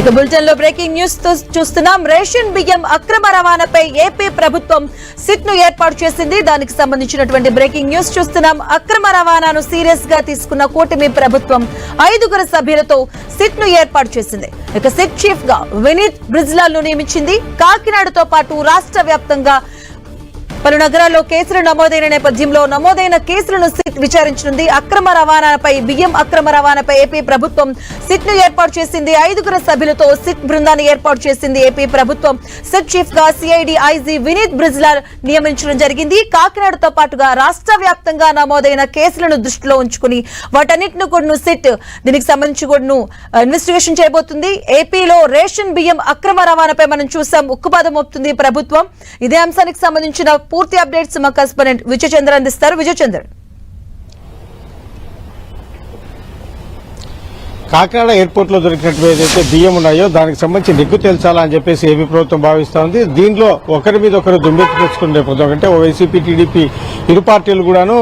ఇక బులెటిన్లో బ్రేకింగ్ న్యూస్తో చూస్తున్నాం. రేషన్ బియ్యం అక్రమ రవాణాపై ఏపీ ప్రభుత్వం సిట్ను ఏర్పాటు చేసింది. దానికి సంబంధించినటువంటి బ్రేకింగ్ న్యూస్ చూస్తున్నాం. అక్రమ రవాణాను సీరియస్గా తీసుకున్న కూటమి ప్రభుత్వం ఐదుగురు సభ్యులతో సిట్ను ఏర్పాటు చేసింది. ఇక సిట్ చీఫ్గా వినీత్ బ్రిజ్లాల్ను నియమించింది. కాకినాడతో పాటు రాష్ట్ర వ్యాప్తంగా పలు నగరాల్లో కేసులు నమోదైన నేపథ్యంలో నమోదైన కేసులను సిట్ విచారించనుంది. అక్రమ రవాణాపై బియ్యం అక్రమ రవాణాపై ఏపీ ప్రభుత్వం సిట్ను ఏర్పాటు చేసింది. ఐదుగురు సభ్యులతో సిట్ బృందాన్ని ఏర్పాటు చేసింది ఏపీ ప్రభుత్వం. సిట్ చీఫ్గా సిఐడి ఐజీ వినీత్ బ్రిజ్లార్ నియమించడం జరిగింది. కాకినాడతో పాటుగా రాష్ట్ర వ్యాప్తంగా నమోదైన కేసులను దృష్టిలో ఉంచుకుని వాటన్నిటిని కూడా సిట్ దీనికి సంబంధించి కూడా ఇన్వెస్టిగేషన్ చేయబోతుంది. ఏపీలో రేషన్ బియ్యం అక్రమ రవాణాపై మనం చూసాం. ఉక్కుపాదం మోపుతుంది ప్రభుత్వం. ఇదే అంశానికి సంబంధించిన పూర్తి అప్డేట్స్ మా కరెస్పాండెంట్ విజయచంద్ర అందిస్తారు. విజయచంద్ర. కాకినాడ ఎయిర్పోర్ట్లో దొరికినట్టు ఏదైతే బియ్యం ఉన్నాయో దానికి సంబంధించి నిగ్గు తేల్చాలా అని చెప్పేసి ఏపీ ప్రభుత్వం భావిస్తా ఉంది దీనిలో ఒకరి మీద ఒకరు దుమ్మెత్తి తెచ్చుకునే నేపథ్యం అంటే ఓ వైసీపీ టీడీపీ ఇరు పార్టీలు కూడాను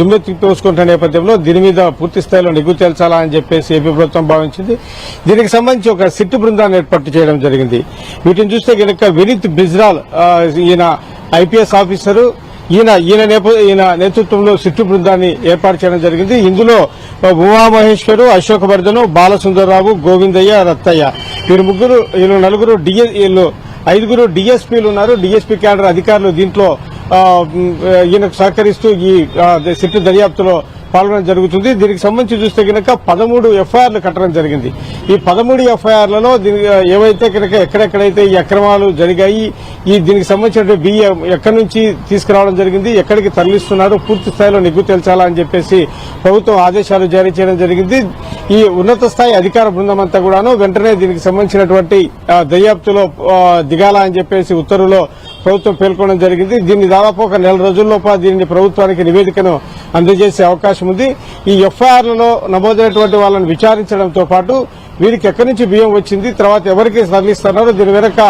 దుమ్మెత్తి తోసుకుంటున్న నేపథ్యంలో దీని మీద పూర్తి స్థాయిలో నిగ్గు తేల్చాలా అని చెప్పేసి ఏపీ ప్రభుత్వం భావించింది. దీనికి సంబంధించి ఒక సిట్టు బృందాన్ని ఏర్పాటు చేయడం జరిగింది. వీటిని చూస్తే కనుక వినీత్ బిజ్రాల్ ఈయన ఐపీఎస్ ఆఫీసరు ఈయన ఈయన నేప- ఈయన నేతృత్వంలో సిట్టు బృందాన్ని ఏర్పాటు చేయడం జరిగింది. ఇందులో ఉమామహేశ్వరు అశోక్ వర్ధను బాలసుందరరావు గోవిందయ్య రత్తయ్య. వీరు ముగ్గురు వీళ్ళు నలుగురు డిఎ వీళ్ళు ఐదుగురు డిఎస్పీలు ఉన్నారు. డిఎస్పీ క్యాడర్ అధికారులు దీంట్లో ఈయనకు సహకరిస్తూ ఈ సిట్టు దర్యాప్తులో పాల్గొనడం జరుగుతుంది. దీనికి సంబంధించి చూస్తే కనుక పదమూడు ఎఫ్ఐఆర్లు కట్టడం జరిగింది. ఈ పదమూడు ఎఫ్ఐఆర్లలో దీనికి ఏవైతే కనుక ఎక్కడెక్కడైతే ఈ అక్రమాలు జరిగాయి ఈ దీనికి సంబంధించిన బియ్యం ఎక్కడి నుంచి తీసుకురావడం జరిగింది ఎక్కడికి తరలిస్తున్నారు పూర్తి స్థాయిలో నిగ్గు తేల్చాలా అని చెప్పేసి ప్రభుత్వం ఆదేశాలు జారీ చేయడం జరిగింది. ఈ ఉన్నత స్థాయి అధికార బృందం అంతా కూడాను వెంటనే దీనికి సంబంధించినటువంటి దర్యాప్తులో దిగాల అని చెప్పేసి ఉత్తర్వులో ప్రభుత్వం పేర్కొనడం జరిగింది. దీన్ని దాదాపు ఒక నెల రోజుల్లోపా దీనిని ప్రభుత్వానికి నివేదికను అందజేసే అవకాశం ఉంది. ఈ ఎఫ్ఐఆర్లలో నమోదైనటువంటి వాళ్ళని విచారించడంతో పాటు వీరికి ఎక్కడి నుంచి బియ్యం వచ్చింది తర్వాత ఎవరికి తరలిస్తున్నారో దీని వెనక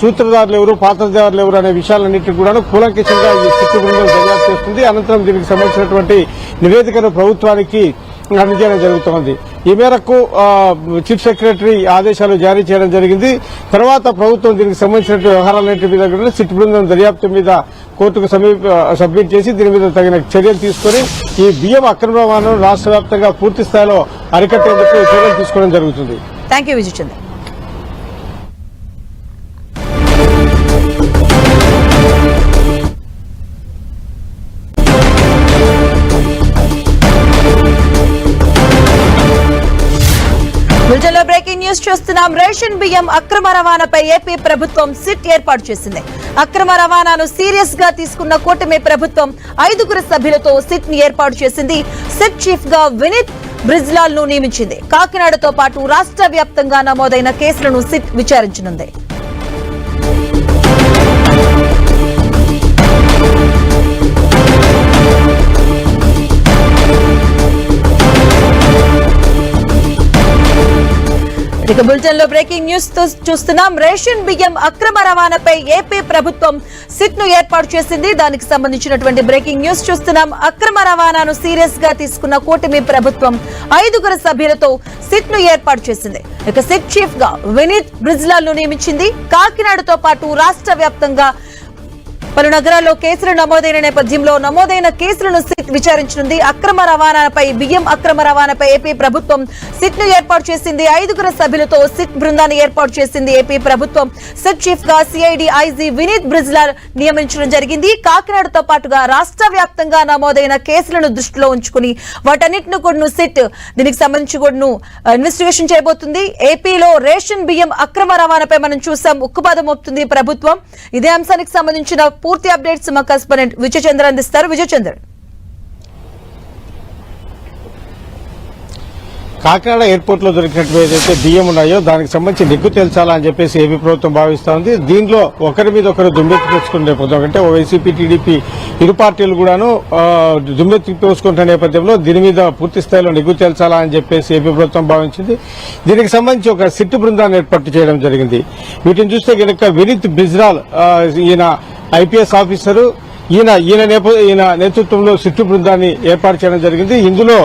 సూత్రధారులు ఎవరు పాత్రధారులు ఎవరు అనే విషయాలన్నింటినీ కూడా కూలంకిషంగా ఈ శక్తి బృందం దర్యాప్తు చేస్తుంది అనంతరం దీనికి సంబంధించినటువంటి నివేదికను ప్రభుత్వానికి అందజేయడం జరుగుతోంది. ఈ మేరకు చీఫ్ సెక్రటరీ ఆదేశాలు జారీ చేయడం జరిగింది. తర్వాత ప్రభుత్వం దీనికి సంబంధించిన వ్యవహారాలన్నింటి మీద కూడా సిట్ బృందం దర్యాప్తు మీద కోర్టుకు సమీప సబ్మిట్ చేసి దీని మీద తగిన చర్యలు తీసుకుని ఈ బియ్యం అక్రమ రవాణాను రాష్ట్ర వ్యాప్తంగా పూర్తి స్థాయిలో అరికట్టేందుకు చర్యలు తీసుకోవడం జరుగుతుంది. థ్యాంక్ యూ విజయచంద్ర న్యూస్ చూస్తున్నాం. రేషన్ బియ్యం అక్రమ రవాణాపై ఏపీ ప్రభుత్వం సిట్ ఏర్పాటు చేసింది. అక్రమ రవాణాను సీరియస్గా తీసుకున్న కూటమి ప్రభుత్వం ఐదుగురు సభ్యులతో సిట్ని ఏర్పాటు చేసింది. సిట్ చీఫ్గా వినీత్ బ్రిజ్లాల్ను నియమించింది. కాకినాడతో పాటు రాష్ట్ర వ్యాప్తంగా నమోదైన కేసులను సిట్ విచారించనుంది. ఇక బులెటిన్లో బ్రేకింగ్ న్యూస్తో చూస్తున్నాం. రేషన్ బియ్యం అక్రమ రవాణాపై ఏపీ ప్రభుత్వం సిట్ను ఏర్పాటు చేసింది. దానికి సంబంధించినటువంటి బ్రేకింగ్ న్యూస్ చూస్తున్నాం. అక్రమ రవాణాను సీరియస్గా తీసుకున్న కూటమి ప్రభుత్వం ఐదుగురు సభ్యులతో సిట్ను ఏర్పాటు చేసింది. ఇక సిట్ చీఫ్గా వినీత్ బ్రిజ్లాల్ను నియమించింది. కాకినాడతో పాటు రాష్ట్ర వ్యాప్తంగా పలు నగరాల్లో కేసులు నమోదైన నేపథ్యంలో నమోదైన కేసులను సిట్ విచారించనుంది. అక్రమ రవాణాపై బియ్యం అక్రమ రవాణాపై ఏపీ ప్రభుత్వం సిట్ను ఏర్పాటు చేసింది. ఐదుగురు సభ్యులతో సిట్ బృందాన్ని ఏర్పాటు చేసింది ఏపీ ప్రభుత్వం. సిట్ చీఫ్గా సిఐడి ఐజీ వినీత్ బ్రిజ్లార్ నియమించడం జరిగింది. కాకినాడతో పాటుగా రాష్ట్ర వ్యాప్తంగా నమోదైన కేసులను దృష్టిలో ఉంచుకుని వాటన్నిటిని కూడా సిట్ దీనికి సంబంధించి కూడా ఇన్వెస్టిగేషన్ చేయబోతుంది. ఏపీలో రేషన్ బియ్యం అక్రమ రవాణాపై మనం చూసాం. ఉక్కుపాదం మోపుతుంది ప్రభుత్వం. ఇదే అంశానికి సంబంధించిన పూర్తి అప్డేట్స్ మా కరెస్పాండెంట్ విజయచంద్ర అందిస్తారు. విజయ్ కాకినాడ ఎయిర్పోర్ట్లో దొరికినట్టు ఏదైతే బియ్యం ఉన్నాయో దానికి సంబంధించి నిగ్గు తేల్చాలా అని చెప్పేసి ఏపీ ప్రభుత్వం భావిస్తా ఉంది దీనిలో ఒకరి మీద ఒకరు దుమ్మెత్తి తెచ్చుకునే నేపథ్యం అంటే ఓ వైసీపీ టీడీపీ ఇరు పార్టీలు కూడాను ఆ, దుమ్మెత్తి నేపథ్యంలో దీని మీద పూర్తి స్థాయిలో నిగ్గు తేల్చాలా అని చెప్పేసి ఏపీ ప్రభుత్వం భావించింది. దీనికి సంబంధించి ఒక సిట్టు బృందాన్ని ఏర్పాటు చేయడం జరిగింది. వీటిని చూస్తే కనుక వినీత్ బిజ్రాల్ ఈయన ఐపీఎస్ ఆఫీసరు ఈయన ఈయన ఈయన నేతృత్వంలో సిట్టు బృందాన్ని ఏర్పాటు చేయడం జరిగింది. ఇందులో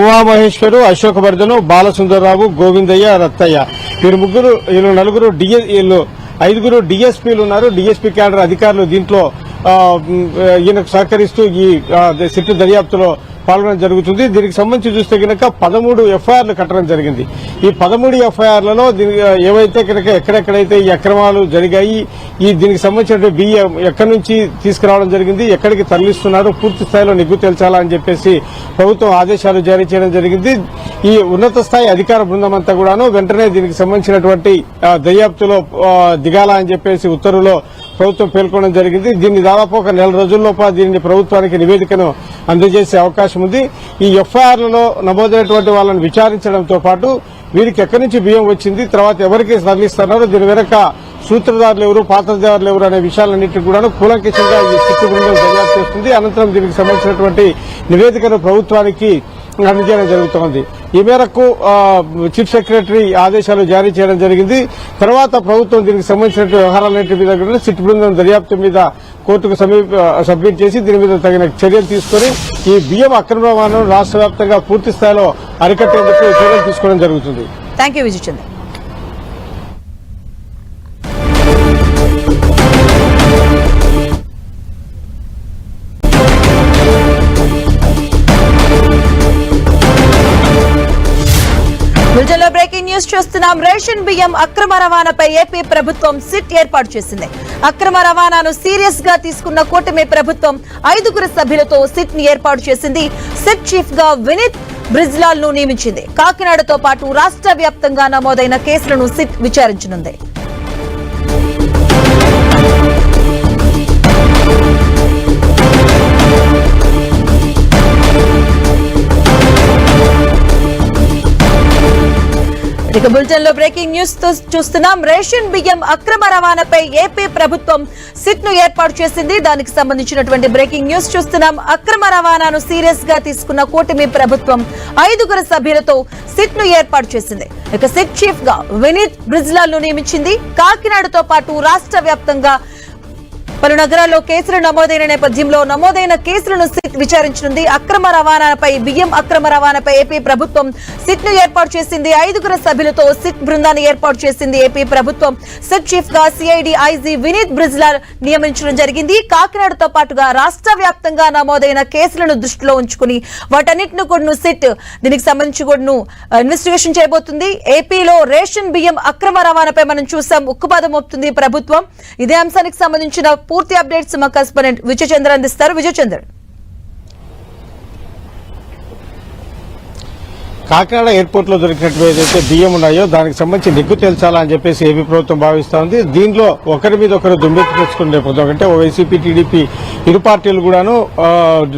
ఉమామహేశ్వరు అశోక్ వర్ధను బాలసుందరరావు గోవిందయ్య రత్తయ్య. వీరు ముగ్గురు వీళ్ళు నలుగురు డిఎస్ వీళ్ళు ఐదుగురు డిఎస్పీలు ఉన్నారు. డిఎస్పీ క్యాడర్ అధికారులు దీంట్లో ఈయనకు సహకరిస్తూ ఈ సిట్టు దర్యాప్తులో పాల్గొనడం జరుగుతుంది. దీనికి సంబంధించి చూస్తే కనుక పదమూడు ఎఫ్ఐఆర్లు కట్టడం జరిగింది. ఈ పదమూడు ఎఫ్ఐఆర్లలో ఏవైతే కనుక ఎక్కడెక్కడైతే ఈ అక్రమాలు జరిగాయి ఈ దీనికి సంబంధించిన బియ్యం ఎక్కడి నుంచి తీసుకురావడం జరిగింది ఎక్కడికి తరలిస్తున్నారు పూర్తి స్థాయిలో నిగ్గు తేల్చాలని చెప్పేసి ప్రభుత్వం ఆదేశాలు జారీ చేయడం జరిగింది. ఈ ఉన్నత స్థాయి అధికార బృందం అంతా కూడాను వెంటనే దీనికి సంబంధించినటువంటి దర్యాప్తులో దిగాల అని చెప్పేసి ఉత్తర్వులో ప్రభుత్వం పేర్కొనడం జరిగింది. దీన్ని దాదాపు ఒక నెల రోజుల్లోప దీన్ని ప్రభుత్వానికి నివేదికను అందజేసే అవకాశం ఉంది. ఈ ఎఫ్ఐఆర్లలో నమోదైనటువంటి వాళ్ళని విచారించడంతో పాటు వీరికి ఎక్కడి నుంచి బియ్యం వచ్చింది తర్వాత ఎవరికి తరలిస్తున్నారో దీని వెనక సూత్రధారులు ఎవరు పాత్రధారులు ఎవరు అనే విషయాలన్నింటినీ కూడా కూలంకిషంగా ఈ చిట్టు బృందం దర్యాప్తు చేస్తుంది. అనంతరం దీనికి సంబంధించినటువంటి నివేదికను ప్రభుత్వానికి అందజేయడం జరుగుతోంది. ఈ మేరకు చీఫ్ సెక్రటరీ ఆదేశాలు జారీ చేయడం జరిగింది. తర్వాత ప్రభుత్వం దీనికి సంబంధించిన వ్యవహారాలన్నింటి మీద కూడా సిట్ బృందం దర్యాప్తు మీద కోర్టుకు సమీప సబ్మిట్ చేసి దీని మీద తగిన చర్యలు తీసుకుని ఈ బియ్యం అక్రమ రవాణాను రాష్ట్ర వ్యాప్తంగా పూర్తి స్థాయిలో అరికట్టేందుకు చర్యలు తీసుకోవడం జరుగుతుంది. Thank you Vijayachandra. Chandra breaking news చూస్తున్నాం. రేషన్ బియ్యం అక్రమ రవాణాపై ఏపీ ప్రభుత్వం సిట్ ఏర్పాటు చేసింది. అక్రమ రవాణాను సీరియస్గా తీసుకున్న కూటమి ప్రభుత్వం ఐదుగురు సభ్యులతో సిట్ని ఏర్పాటు చేసింది. సిట్ చీఫ్గా వినీత్ బ్రిజ్లాల్ను నియమించింది. కాకినాడతో పాటు రాష్ట్ర వ్యాప్తంగా నమోదైన కేసులను సిట్ విచారించనుంది. ఇక బులెటిన్లో బ్రేకింగ్ న్యూస్తో చూస్తున్నాం. రేషన్ బియ్యం అక్రమ రవాణాపై ఏపీ ప్రభుత్వం సిట్ను ఏర్పాటు చేసింది. దానికి సంబంధించినటువంటి బ్రేకింగ్ న్యూస్ చూస్తున్నాం. అక్రమ రవాణాను సీరియస్గా తీసుకున్న కూటమి ప్రభుత్వం ఐదుగురు సభ్యులతో సిట్ను ఏర్పాటు చేసింది. ఇక సిట్ చీఫ్గా వినీత్ బ్రిజ్లాల్ను నియమించింది. కాకినాడతో పాటు రాష్ట్ర వ్యాప్తంగా పలు నగరాల్లో కేసులు నమోదైన నేపథ్యంలో నమోదైన కేసులను సిట్ విచారించనుంది. అక్రమ రవాణాపై బియ్యం అక్రమ రవాణాపై ఏపీ ప్రభుత్వం సిట్ను ఏర్పాటు చేసింది. ఐదుగురు సభ్యులతో సిట్ బృందాన్ని ఏర్పాటు చేసింది ఏపీ ప్రభుత్వం. సిట్ చీఫ్గా సిఐడి ఐజీ వినీత్ బ్రిజ్లర్ నియమించడం జరిగింది. కాకినాడతో పాటుగా రాష్ట్ర వ్యాప్తంగా నమోదైన కేసులను దృష్టిలో ఉంచుకుని వాటన్నిటిని కూడా సిట్ దీనికి సంబంధించి కూడా ఇన్వెస్టిగేషన్ చేయబోతుంది. ఏపీలో రేషన్ బియ్యం అక్రమ రవాణాపై మనం చూసాం. ఉక్కుపాదం మోపుతుంది ప్రభుత్వం. ఇదే అంశానికి సంబంధించిన పూర్తి అప్డేట్స్ మా కరెస్పాండెంట్ విజయచంద్ర అందిస్తారు. విజయ్ కాకినాడ ఎయిర్పోర్ట్లో దొరికినట్టు ఏదైతే బియ్యం ఉన్నాయో దానికి సంబంధించి నిగ్గు తేల్చాలని చెప్పేసి ఏపీ ప్రభుత్వం భావిస్తోంది. దీనిలో ఒకరి మీద ఒకరు దుమ్మెత్తి తెచ్చుకునే నేపథ్యం అంటే ఓ వైసీపీ టీడీపీ ఇరు పార్టీలు కూడాను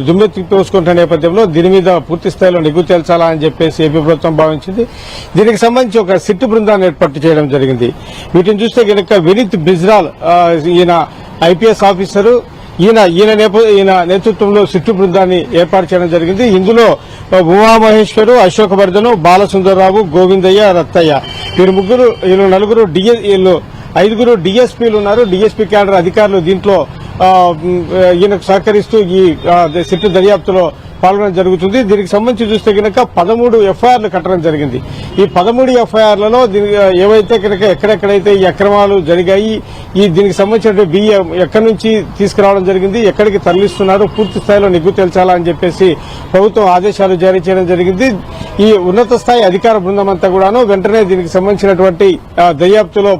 దుమ్మెత్తి పోసుకుంటున్న నేపథ్యంలో దీని మీద పూర్తి స్థాయిలో నిగ్గు తేల్చాలా అని చెప్పేసి ఏపీ ప్రభుత్వం భావించింది. దీనికి సంబంధించి ఒక సిట్టు బృందాన్ని ఏర్పాటు చేయడం జరిగింది. వీటిని చూస్తే కనుక వినీత్ బిజ్రాల్ ఈయన ఐపీఎస్ ఆఫీసరు ఈయన ఈయన నేప- ఈయన నేతృత్వంలో సిట్టు బృందాన్ని ఏర్పాటు చేయడం జరిగింది. ఇందులో ఉమామహేశ్వరు అశోక్ వర్ధను బాలసుందరరావు గోవిందయ్య రత్తయ్య. వీరు ముగ్గురు వీళ్ళు నలుగురు డిఎస్ వీళ్ళు ఐదుగురు డిఎస్పీలు ఉన్నారు. డిఎస్పీ క్యాడర్ అధికారులు దీంట్లో ఈయనకు సహకరిస్తూ ఈ సిట్టు దర్యాప్తులో పాల్గొనడం జరుగుతుంది. దీనికి సంబంధించి చూస్తే కనుక పదమూడు ఎఫ్ఐఆర్లు కట్టడం జరిగింది. ఈ పదమూడు ఎఫ్ఐఆర్లలో దీని ఏవైతే కనుక ఎక్కడెక్కడైతే ఈ అక్రమాలు జరిగాయి ఈ దీనికి సంబంధించిన బియ్యం ఎక్కడి నుంచి తీసుకురావడం జరిగింది ఎక్కడికి తరలిస్తున్నారు పూర్తి స్థాయిలో నిగ్గు తెల్చాలని చెప్పేసి ప్రభుత్వం ఆదేశాలు జారీ చేయడం జరిగింది. ఈ ఉన్నత స్థాయి అధికార బృందం అంతా కూడాను వెంటనే దీనికి సంబంధించినటువంటి దర్యాప్తులో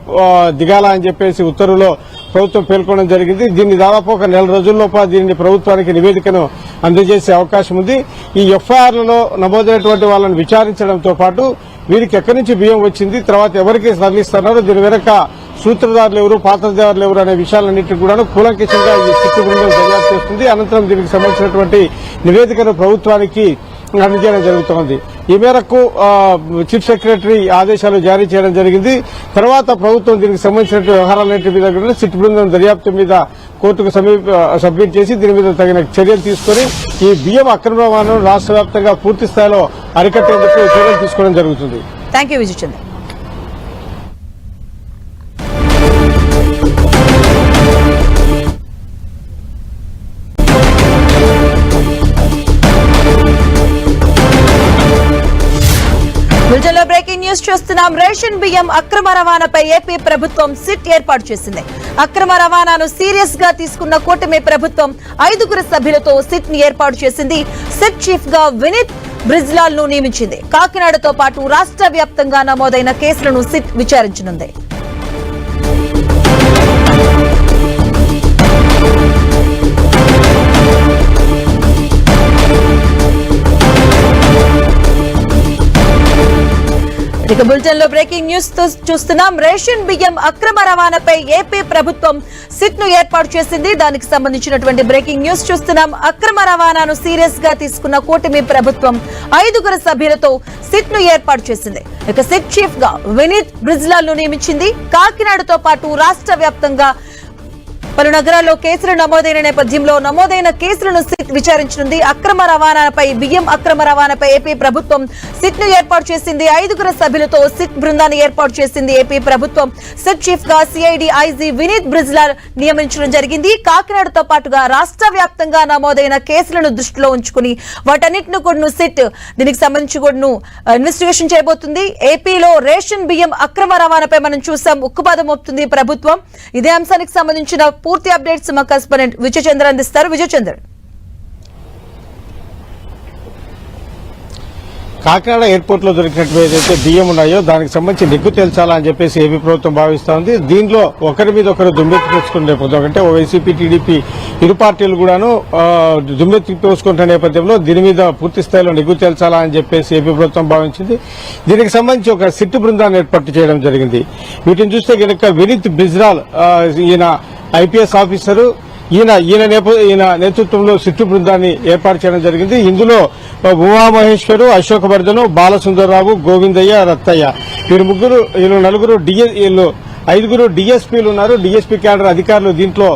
దిగాల అని చెప్పేసి ఉత్తర్వులో ప్రభుత్వం పేర్కొనడం జరిగింది. దీన్ని దాదాపు ఒక నెల రోజుల్లోపా దీనిని ప్రభుత్వానికి నివేదికను అందజేసే అవకాశం ఉంది. ఈ ఎఫ్ఐఆర్లలో నమోదైనటువంటి వాళ్ళని విచారించడంతో పాటు వీరికి ఎక్కడి నుంచి బియ్యం వచ్చింది తర్వాత ఎవరికి తరలిస్తున్నారో దీని వెనక సూత్రధారులు ఎవరు పాత్రధారులు ఎవరు అనే విషయాలన్నింటినీ కూడా కూలంకషంగా ఈ చిట్టు బృందం దర్యాప్తు చేస్తుంది. అనంతరం దీనికి సంబంధించినటువంటి నివేదికను ప్రభుత్వానికి అందించడం జరుగుతోంది. ఈ మేరకు చీఫ్ సెక్రటరీ ఆదేశాలు జారీ చేయడం జరిగింది. తర్వాత ప్రభుత్వం దీనికి సంబంధించిన వ్యవహారాలన్నింటి మీద కూడా సిట్ బృందం దర్యాప్తు మీద కోర్టుకు సమీప సబ్మిట్ చేసి దీని మీద తగిన చర్యలు తీసుకుని ఈ బియ్యం అక్రమ రవాణాను రాష్ట్ర వ్యాప్తంగా పూర్తి స్థాయిలో అరికట్టేందుకు చర్యలు తీసుకోవడం జరుగుతుంది. Thank you Vijay breaking news చూస్తున్నాం. రేషన్ బియ్యం అక్రమ రవాణాపై ఏపీ ప్రభుత్వం సిట్ ఏర్పాటు చేసింది. అక్రమ రవాణాను సీరియస్గా తీసుకున్న కూటమి ప్రభుత్వం ఐదుగురు సభ్యులతో సిట్ని ఏర్పాటు చేసింది. సిట్ చీఫ్గా వినీత్ బ్రిజ్లాల్ను నియమించింది. కాకినాడతో పాటు రాష్ట్ర వ్యాప్తంగా నమోదైన కేసులను సిట్ విచారించనుంది. ఇక బులెటిన్లో బ్రేకింగ్ న్యూస్తో చూస్తున్నాం. రేషన్ బియ్యం అక్రమ రవాణాపై ఏపీ ప్రభుత్వం సిట్ను ఏర్పాటు చేసింది. దానికి సంబంధించినటువంటి బ్రేకింగ్ న్యూస్ చూస్తున్నాం. అక్రమ రవాణాను సీరియస్గా తీసుకున్న కూటమి ప్రభుత్వం ఐదుగురు సభ్యులతో సిట్ను ఏర్పాటు చేసింది. ఇక సిట్ చీఫ్గా వినీత్ బ్రిజ్లాల్ను నియమించింది. కాకినాడతో పాటు రాష్ట్ర వ్యాప్తంగా పలు నగరాల్లో కేసులు నమోదైన నేపథ్యంలో నమోదైన కేసులను సిట్ విచారించనుంది. అక్రమ రవాణాపై బియ్యం అక్రమ రవాణాపై ఏపీ ప్రభుత్వం సిట్ను ఏర్పాటు చేసింది. ఐదుగురు సభ్యులతో సిట్ బృందాన్ని ఏర్పాటు చేసింది ఏపీ ప్రభుత్వం. సిట్ చీఫ్గా సిఐడి ఐజీ వినీత్ బ్రిజ్లార్ నియమించడం జరిగింది. కాకినాడతో పాటుగా రాష్ట్ర వ్యాప్తంగా నమోదైన కేసులను దృష్టిలో ఉంచుకుని వాటన్నిటిని కూడా సిట్ దీనికి సంబంధించి కూడా ఇన్వెస్టిగేషన్ చేయబోతుంది. ఏపీలో రేషన్ బియ్యం అక్రమ రవాణాపై మనం చూసాం. ఉక్కుపాదం మోపుతుంది ప్రభుత్వం. ఇదే అంశానికి సంబంధించిన పూర్తి అప్డేట్స్ మా కరెస్పాండెంట్ విజయచంద్ర అందిస్తారు. విజయచంద్ర. కాకినాడ ఎయిర్పోర్ట్లో దొరికినట్టు ఏదైతే బియ్యం ఉన్నాయో దానికి సంబంధించి నిగ్గు తేల్చాలా అని చెప్పేసి ఏపీ ప్రభుత్వం భావిస్తా ఉంది దీనిలో ఒకరి మీద ఒకరు దుమ్మెత్తి తెచ్చుకునే నేపథ్యం అంటే ఓ వైసీపీ టీడీపీ ఇరు పార్టీలు కూడాను దుమ్మెత్తి పోసుకుంటున్న నేపథ్యంలో దీని మీద పూర్తి స్థాయిలో నిగ్గు తేల్చాలా అని చెప్పేసి ఏపీ ప్రభుత్వం భావించింది. దీనికి సంబంధించి ఒక సిట్టు బృందాన్ని ఏర్పాటు చేయడం జరిగింది. వీటిని చూస్తే కనుక వినీత్ బిజ్రాల్ ఈయన ఐపీఎస్ ఆఫీసరు ఈయన ఈయన ఈయన నేతృత్వంలో సిట్టు బృందాన్ని ఏర్పాటు చేయడం జరిగింది. ఇందులో ఉమామహేశ్వరు అశోక్ వర్ధను బాలసుందరరావు గోవిందయ్య రత్తయ్య. వీరు ముగ్గురు వీళ్ళు నలుగురు డిఎస్ వీళ్ళు ఐదుగురు డిఎస్పీలు ఉన్నారు. డిఎస్పీ క్యాడర్ అధికారులు దీంట్లో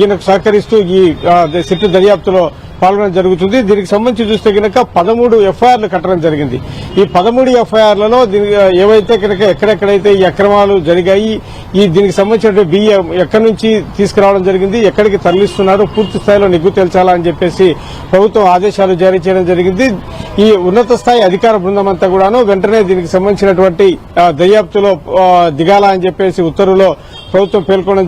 ఈయనకు సహకరిస్తూ ఈ సిట్టు దర్యాప్తులో పాల్గొనడం జరుగుతుంది. దీనికి సంబంధించి చూస్తే కనుక పదమూడు ఎఫ్ఐఆర్లు కట్టడం జరిగింది. ఈ పదమూడు ఎఫ్ఐఆర్లలో ఏవైతే కనుక ఎక్కడెక్కడైతే ఈ అక్రమాలు జరిగాయి ఈ దీనికి సంబంధించిన బియ్యం ఎక్కడి నుంచి తీసుకురావడం జరిగింది ఎక్కడికి తరలిస్తున్నారు పూర్తి స్థాయిలో నిగ్గు తేల్చాలని చెప్పేసి ప్రభుత్వం ఆదేశాలు జారీ చేయడం జరిగింది. ఈ ఉన్నత స్థాయి అధికార బృందం అంతా కూడాను వెంటనే దీనికి సంబంధించినటువంటి దర్యాప్తులో దిగాలని అని చెప్పేసి ఉత్తర్వులో ప్రభుత్వం పేర్కొనడం